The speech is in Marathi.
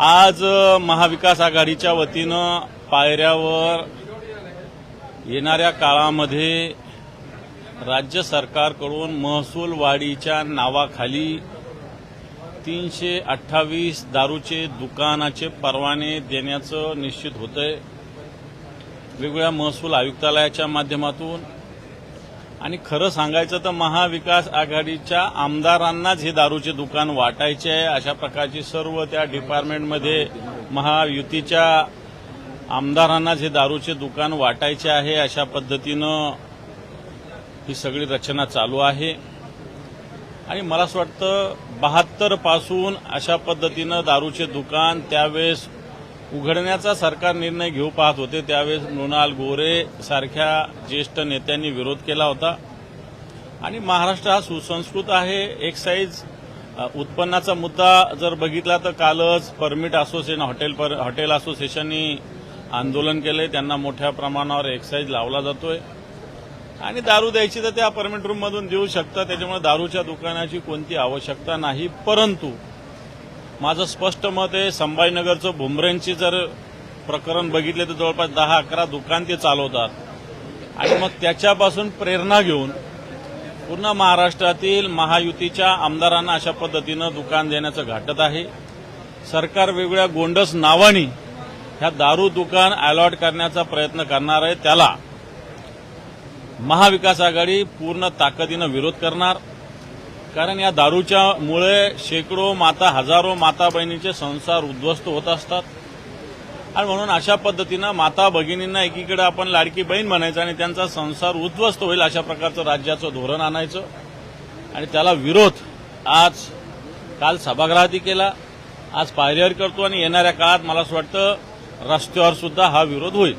आज महाविकास आघाडीच्या वतीनं पायऱ्यावर येणाऱ्या काळामध्ये राज्य सरकारकडून महसूल वाढीच्या नावाखाली तीनशे अठ्ठावीस दारूचे दुकानाचे परवाने देण्याचं निश्चित होतंय. वेगवेगळ्या महसूल आयुक्तालयाच्या माध्यमातून आणि खरं सांगायचं तर महाविकास आघाडीच्या आमदारांनाच हे दारूचे दुकान वाटायचे आहे. अशा प्रकारची सर्व त्या डिपार्टमेंटमध्ये महायुतीच्या आमदारांनाच हे दारूचे दुकान वाटायचे आहे. अशा पद्धतीनं ही सगळी रचना चालू आहे. आणि मला असं वाटतं बहात्तरपासून अशा पद्धतीनं दारूचे दुकान त्यावेळेस उघडण्याचा सरकार निर्णय घेऊ पाहत होते. त्यावेळेस मृणाल गोरे सारख्या ज्येष्ठ नेत्यांनी विरोध केला होता. आणि महाराष्ट्र हा सुसंस्कृत आहे. एक्साईज उत्पन्नाचा मुद्दा जर बघितला तर कालच परमिट असोसिएशन हॉटेल पर हॉटेल असोसिएशननी आंदोलन केलंय. त्यांना मोठ्या प्रमाणावर एक्साईज लावला जातोय. आणि दारू द्यायची तर त्या परमिट रूममधून देऊ शकतात त्याच्यामुळे दारूच्या दुकानाची कोणती आवश्यकता नाही. परंतु माझं स्पष्ट मत आहे संभाजीनगरचं भुमरेंची जर प्रकरण बघितले तर जवळपास दहा अकरा दुकान ते चालवतात. आणि मग त्याच्यापासून प्रेरणा घेऊन पूर्ण महाराष्ट्रातील महायुतीच्या आमदारांना अशा पद्धतीनं दुकान देण्याचं घाटत आहे. सरकार वेगवेगळ्या गोंडस नावानी ह्या दारू दुकान अलॉट करण्याचा प्रयत्न करणार आहे. त्याला महाविकास आघाडी पूर्ण ताकदीनं विरोध करणार. कारण या दारूच्या मुळे शेकडो माता हजारो माता बहिणीचे संसार उद्ध्वस्त होत असतात. आणि म्हणून अशा पद्धतीनं माता भगिनींना एकीकडे आपण लाडकी बहीण म्हणायचं आणि त्यांचा संसार उद्ध्वस्त होईल अशा प्रकारचं राज्याचं धोरण आणायचं. आणि त्याला विरोध आज काल सभागृहातही केला. आज पायऱ्यावर करतो आणि येणाऱ्या काळात मला असं वाटतं रस्त्यावर सुद्धा हा विरोध होईल.